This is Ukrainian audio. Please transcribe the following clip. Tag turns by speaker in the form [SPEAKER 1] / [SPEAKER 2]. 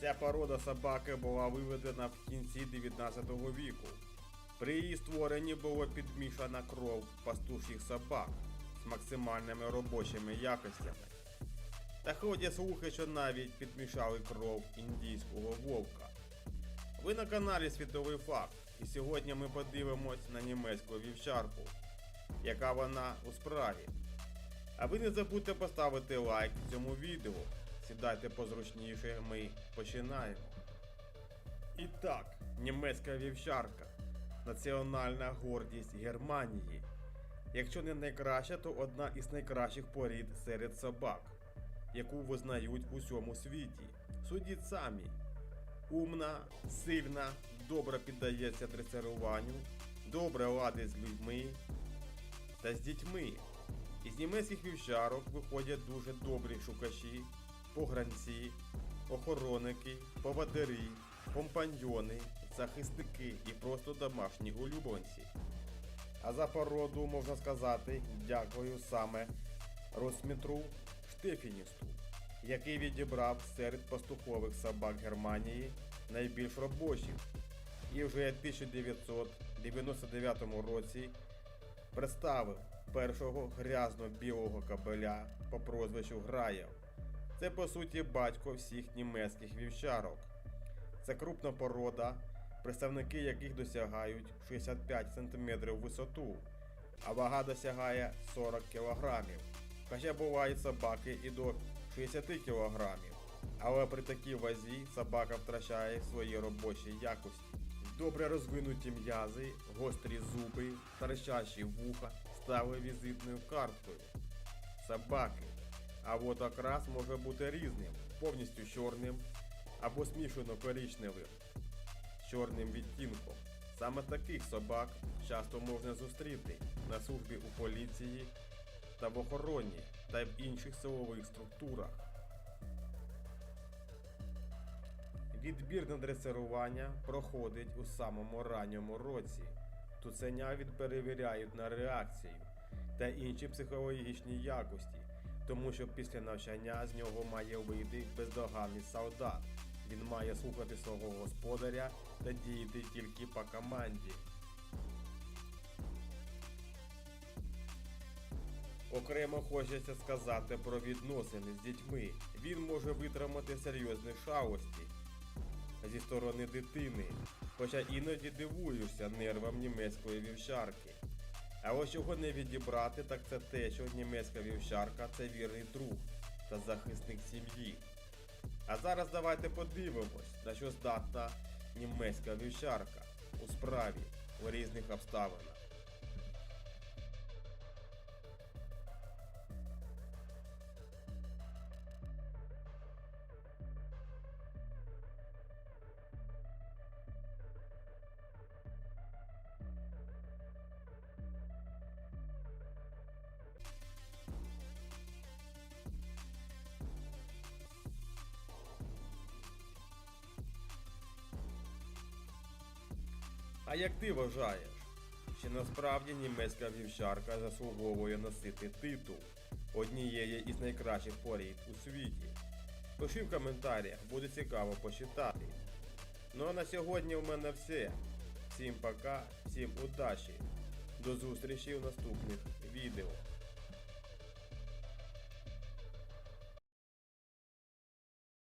[SPEAKER 1] Ця порода собаки була виведена в кінці 19 віку. При її створенні було підмішана кров пастуших собак з максимальними робочими якостями. Та ходять слухи, що навіть підмішали кров індійського вовка. Ви на каналі Світовий Факт, і сьогодні ми подивимось на німецьку вівчарку, яка вона у справі. А ви не забудьте поставити лайк цьому відео. Сідайте позручніше, ми починаємо. І так, німецька вівчарка національна гордість Германії. Якщо не найкраща, то одна із найкращих порід серед собак, яку визнають в усьому світі. Судіть самі. Умна, сильна, добре піддається дресируванню, добре ладить з людьми та з дітьми. Із німецьких вівчарок виходять дуже добрі шукачі, погранці, охоронники, поводирі, компаньйони, захисники і просто домашні улюбленці. А за породу можна сказати дякую саме Росмітру Штефіністу, який відібрав серед пастухових собак Германії найбільш робочих і вже в 1999 році представив першого грязно-білого кабеля по прозвищу Граєв. Це по суті батько всіх німецьких вівчарок. Це крупна порода, представники яких досягають 65 см висоту, а вага досягає 40 кг. Хоча бувають собаки і до 60 кг. Але при такій вазі собака втрачає свої робочі якості. Добре розвинуті м'язи, гострі зуби, торчащі вуха стали візитною карткою. Собаки. А от окрас може бути різним, повністю чорним або смішано коричневим чорним відтінком. Саме таких собак часто можна зустріти на службі у поліції та в охороні та в інших силових структурах. Відбір на дресирування проходить у самому ранньому році. Туценя відперевіряють на реакцію та інші психологічні якості, тому що після навчання з нього має вийти бездоганний солдат. Він має слухати свого господаря та діяти тільки по команді. Окремо хочеться сказати про відносини з дітьми. Він може витримати серйозні шалості зі сторони дитини, хоча іноді дивуєшся нервам німецької вівчарки. А ось чого не відібрати, так це те, що німецька вівчарка це вірний друг та захисник сім'ї. А зараз давайте подивимось, на що здатна німецька вівчарка у справі у різних обставинах. А як ти вважаєш, чи насправді німецька вівчарка заслуговує носити титул однієї із найкращих порід у світі? Пиши в коментарях, буде цікаво почитати. Ну а на сьогодні у мене все. Всім пока, всім удачі. До зустрічі в наступних відео.